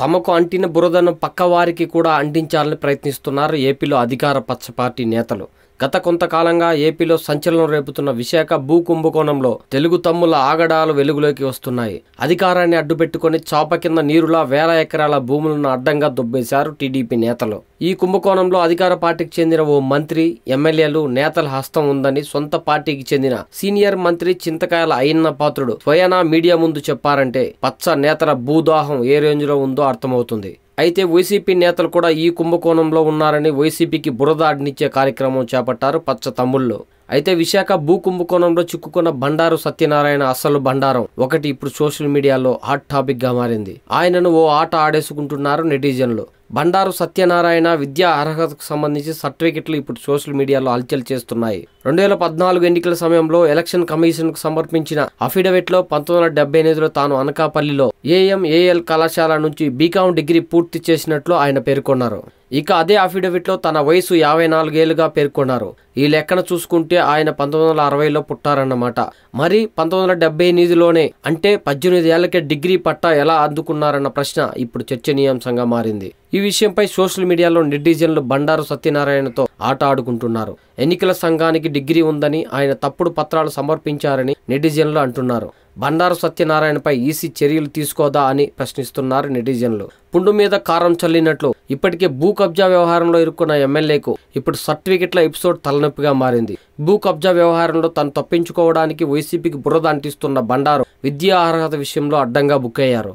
తమకు అంటిన బురదను పక్క వారికి కూడా అంటించాలని ప్రయత్నిస్తున్నారు ఏపీలో అధికార పచ్చ పార్టీ నేతలు. గత కొంతకాలంగా ఏపీలో సంచలనం రేపుతున్న విశాఖ భూ కుంభకోణంలో తెలుగు తమ్ముల ఆగడాలు వెలుగులోకి వస్తున్నాయి. అధికారాన్ని అడ్డుపెట్టుకుని చాప కింద నీరులా వేల ఎకరాల భూములను అడ్డంగా దుబ్బేశారు టీడీపీ నేతలు. ఈ కుంభకోణంలో అధికార పార్టీకి చెందిన ఓ మంత్రి ఎమ్మెల్యేలు నేతల హస్తం ఉందని సొంత పార్టీకి చెందిన సీనియర్ మంత్రి చింతకాయల అయ్యన్న పాత్రుడు స్వయానా మీడియా ముందు చెప్పారంటే పచ్చ నేతల భూదాహం ఏ రేంజ్లో ఉందో అర్థమవుతుంది. అయితే వైసీపీ నేతలు కూడా ఈ కుంభకోణంలో ఉన్నారని వైసీపీకి బురద అడ్నిచ్చే కార్యక్రమం చేపట్టారు పచ్చ తమ్ముళ్ళు. అయితే విశాఖ భూ కుంభకోణంలో చిక్కుకున్న బండారు సత్యనారాయణ అసలు బండారం. ఒకటి ఇప్పుడు సోషల్ మీడియాలో హాట్ టాపిక్గా మారింది. ఆయనను ఓ ఆట ఆడేసుకుంటున్నారు నెటిజన్లు. బండారు సత్యనారాయణ విద్యా అర్హతకు సంబంధించి సర్టిఫికెట్లు ఇప్పుడు సోషల్ మీడియాలో హల్చల్ చేస్తున్నాయి. రెండు వేల పద్నాలుగు ఎన్నికల సమయంలో ఎలక్షన్ కమిషన్కు సమర్పించిన అఫిడవిట్లో పంతొమ్మిది వందల డెబ్బై ఎనిమిదిలో తాను అనకాపల్లిలో ఏఎంఏఎల్ కళాశాల నుంచి బీకాం డిగ్రీ పూర్తి చేసినట్లు ఆయన పేర్కొన్నారు. ఇక అదే అఫిడవిట్లో తన వయసు యాభై నాలుగేళ్ళుగా పేర్కొన్నారు. ఈ లెక్కన చూసుకుంటే ఆయన పంతొమ్మిది వందల అరవైలో పుట్టారన్నమాట. మరి పంతొమ్మిది వందల డెబ్బై ఎనిమిదిలోనే అంటే పద్దెనిమిది ఏళ్ళకే డిగ్రీ పట్టా ఎలా అందుకున్నారన్న ప్రశ్న ఇప్పుడు చర్చనీయాంశంగా మారింది. ఈ విషయంపై సోషల్ మీడియాలో నెటిజన్లు బండారు సత్యనారాయణతో ఆట ఆడుకుంటున్నారు. ఎన్నికల సంఘానికి డిగ్రీ ఉందని ఆయన తప్పుడు పత్రాలు సమర్పించారని నెటిజన్లు అంటున్నారు. బండారు సత్యనారాయణపై ఈసీ చర్యలు తీసుకోదా అని ప్రశ్నిస్తున్నారు నెటిజన్లు. పుండు మీద కారం చల్లినట్లు ఇప్పటికే భూ కబ్జా వ్యవహారంలో ఇరుక్కున్న ఎమ్మెల్యేకు ఇప్పుడు సర్టిఫికెట్ల ఎపిసోడ్ తలనొప్పిగా మారింది. భూ కబ్జా వ్యవహారంలో తను తప్పించుకోవడానికి వైసీపీకి బురద అంటిస్తున్న బండారు విద్యా అర్హత విషయంలో అడ్డంగా బుక్ అయ్యారు.